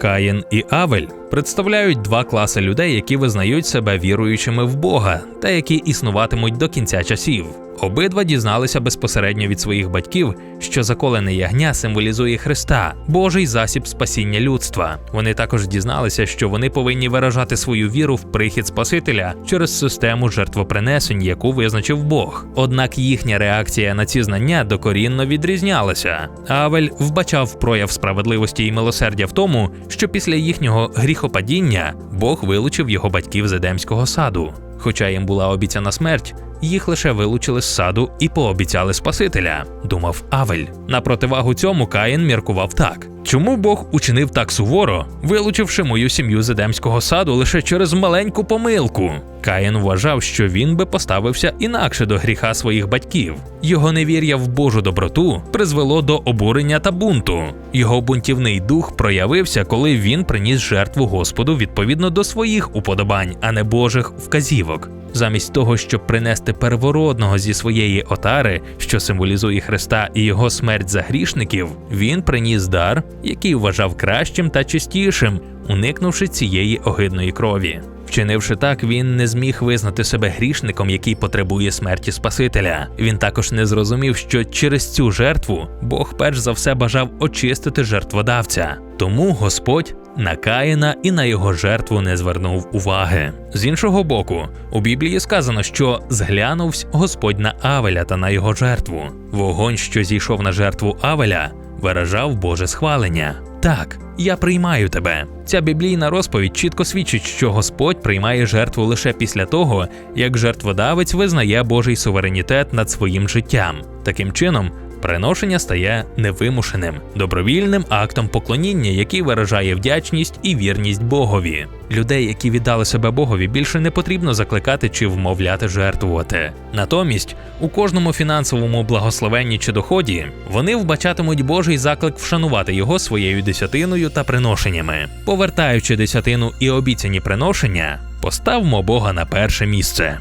Каїн і Авель представляють два класи людей, які визнають себе віруючими в Бога та які існуватимуть до кінця часів. Обидва дізналися безпосередньо від своїх батьків, що заколене ягня символізує Христа, Божий засіб спасіння людства. Вони також дізналися, що вони повинні виражати свою віру в прихід Спасителя через систему жертвопринесень, яку визначив Бог. Однак їхня реакція на ці знання докорінно відрізнялася. Авель вбачав прояв справедливості і милосердя в тому, що після їхнього гріхопадіння Бог вилучив його батьків з Едемського саду. Хоча їм була обіцяна смерть, їх лише вилучили з саду і пообіцяли Спасителя, думав Авель. На противагу цьому Каїн міркував так: чому Бог учинив так суворо, вилучивши мою сім'ю з Едемського саду лише через маленьку помилку? Каїн вважав, що він би поставився інакше до гріха своїх батьків. Його невір'я в Божу доброту призвело до обурення та бунту. Його бунтівний дух проявився, коли він приніс жертву Господу відповідно до своїх уподобань, а не Божих вказівок. Замість того, щоб принести первородного зі своєї отари, що символізує Христа і його смерть за грішників, він приніс дар, який вважав кращим та чистішим, уникнувши цієї огидної крові. Вчинивши так, він не зміг визнати себе грішником, який потребує смерті Спасителя. Він також не зрозумів, що через цю жертву Бог перш за все бажав очистити жертводавця. Тому Господь на Каїна і на його жертву не звернув уваги. З іншого боку, у Біблії сказано, що зглянувсь Господь на Авеля та на його жертву. Вогонь, що зійшов на жертву Авеля, виражав Боже схвалення. Так, я приймаю тебе. Ця біблійна розповідь чітко свідчить, що Господь приймає жертву лише після того, як жертводавець визнає Божий суверенітет над своїм життям. Таким чином, приношення стає невимушеним, добровільним актом поклоніння, який виражає вдячність і вірність Богові. Людей, які віддали себе Богові, більше не потрібно закликати чи вмовляти жертвувати. Натомість, у кожному фінансовому благословенні чи доході вони вбачатимуть Божий заклик вшанувати його своєю десятиною та приношеннями. Повертаючи десятину і обіцяні приношення, поставмо Бога на перше місце.